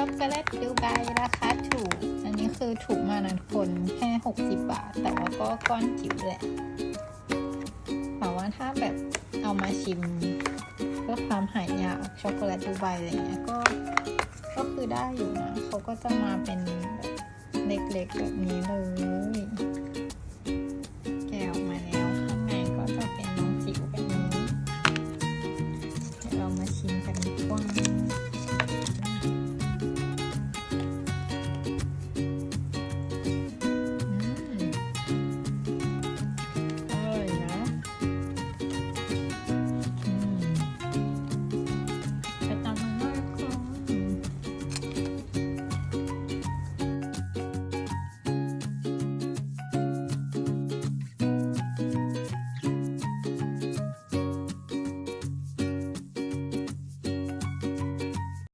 ช็อกโกแลตดูไบราคาถูก อันนี้คือถูกมากนะทุกคนแค่ 60 บาท แต่ว่าก็ก้อนจิ๋วแหละแต่ว่าถ้าแบบเอามาชิมเพื่อความหายากช็อกโกแลตดูไบอะไรเงี้ยก็ก็คือได้อยู่นะเขาก็จะมาเป็นแบบเล็กๆแบบนี้เลยแกะออกมาแล้วข้างในก็จะเป็นน้องจิ๋วแบบนี้เรามาชิมกันดีกว่า